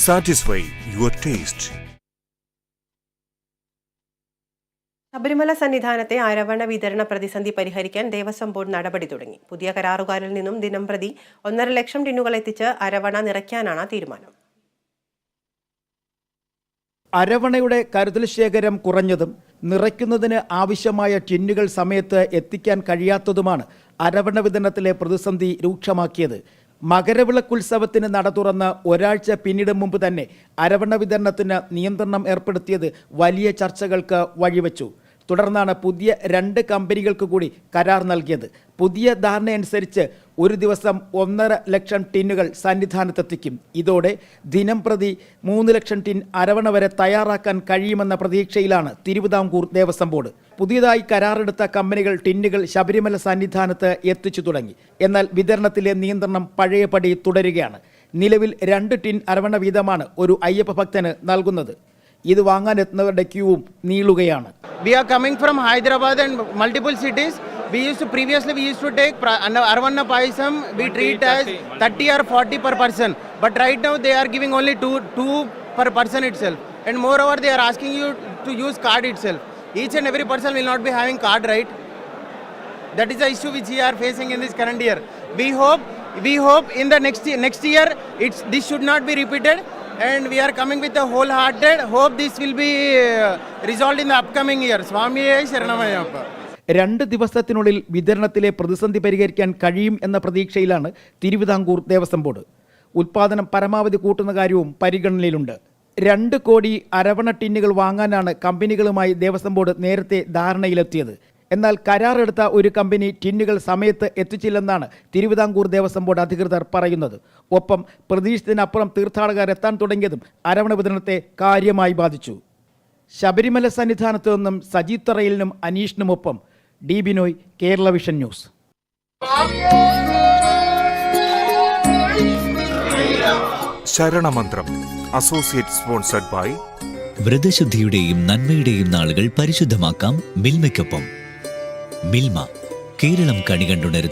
Satisfy your taste Sabarimala സന്നിധാനത്തെ അരവണ വിതരണ പ്രതിസന്ധി പരിഹരിക്കാൻ ദേവസ്വം ബോർഡ് നടപടി തുടങ്ങി. പുതിയ കരാറുകാരിൽ നിന്നും ദിനം പ്രതി ഒന്നര ലക്ഷം ടിന്നുകൾ എത്തിച്ച് അരവണ നിറയ്ക്കാനാണ് തീരുമാനം. അരവണയുടെ കരുതൽ ശേഖരം കുറഞ്ഞതും നിറയ്ക്കുന്നതിന് ആവശ്യമായ ടിന്നുകൾ സമയത്ത് എത്തിക്കാൻ കഴിയാത്തതുമാണ് അരവണ വിതരണത്തിലെ പ്രതിസന്ധി രൂക്ഷമാക്കിയത്. മകരവിളക്കുത്സവത്തിന് നട തുറന്ന് ഒരാഴ്ച പിന്നിടും മുമ്പ് തന്നെ അരവണ വിതരണത്തിന് നിയന്ത്രണം ഏർപ്പെടുത്തിയത് വലിയ ചർച്ചകൾക്ക് വഴിവെച്ചു. തുടർന്നാണ് പുതിയ രണ്ട് കമ്പനികൾക്ക് കൂടി കരാർ നൽകിയത്. പുതിയ ധാരണയനുസരിച്ച് ഒരു ദിവസം ഒന്നര ലക്ഷം ടിന്നുകൾ സന്നിധാനത്തെത്തിക്കും. ഇതോടെ ദിനം പ്രതി മൂന്ന് ലക്ഷം ടിൻ അരവണ വരെ തയ്യാറാക്കാൻ കഴിയുമെന്ന പ്രതീക്ഷയിലാണ് തിരുവിതാംകൂർ ദേവസ്വം ബോർഡ്. പുതിയതായി കരാറെടുത്ത കമ്പനികൾ ടിന്നുകൾ ശബരിമല സന്നിധാനത്ത് എത്തിച്ചു തുടങ്ങി. എന്നാൽ വിതരണത്തിലെ നിയന്ത്രണം പഴയപടി തുടരുകയാണ്. നിലവിൽ രണ്ട് ടിൻ അരവണ വീതമാണ് ഒരു അയ്യപ്പ ഭക്തന് നൽകുന്നത്. ഇത് വാങ്ങാൻ എത്തുന്നവരുടെ ക്യൂവും നീളുകയാണ്. We are coming from Hyderabad and multiple cities. We used to previously we used to take Arvanna Paisam. We treat as 30 or 40 per person. But right now they are giving only two two per person itself. And moreover, they are asking you to use card itself. Each and every person will not be having card, right? That is the issue which we are facing in this current year. We hope we hope in the next year, next year it's this should not be repeated. And we are coming with a wholehearted hope this will be uh, resolved in the upcoming year. Swami Sharamayappa. രണ്ട് ദിവസത്തിനുള്ളിൽ വിതരണത്തിലെ പ്രതിസന്ധി പരിഹരിക്കാൻ കഴിയും എന്ന പ്രതീക്ഷയിലാണ് Thiruvithamkoor Devaswom board. ഉൽപ്പാദനം പരമാവധി കൂട്ടുന്ന കാര്യവും പരിഗണനയിലുണ്ട്. രണ്ട് കോടി അരവണ ടിന്നുകൾ വാങ്ങാനാണ് കമ്പനികളുമായി ദേവസ്വം ബോർഡ് നേരത്തെ ധാരണയിലെത്തിയത്. എന്നാൽ കരാറെടുത്ത ഒരു കമ്പനി ടിന്നുകൾ സമയത്ത് എത്തിച്ചില്ലെന്നാണ് തിരുവിതാംകൂർ ദേവസ്വം ബോർഡ് അധികൃതർ പറയുന്നത്. ഒപ്പം പ്രതീക്ഷിച്ചതിനപ്പുറം തീർത്ഥാടകർ എത്താൻ തുടങ്ങിയതും അരവണ വിതരണത്തെ കാര്യമായി ബാധിച്ചു. ശബരിമല സന്നിധാനത്തു നിന്നും തറയിലിനും അനീഷിനുമൊപ്പം D Binoy Kerala vision news. ശരണമന്ത്രം associate sponsored by വ്രതശുദ്ധിയുടെയും നന്മയുടെയും നാളുകൾ പരിശുദ്ധമാക്കാം മിൽമയ്ക്കൊപ്പം. മിൽമ കേരളം കണികണ്ടുണരുന്നു.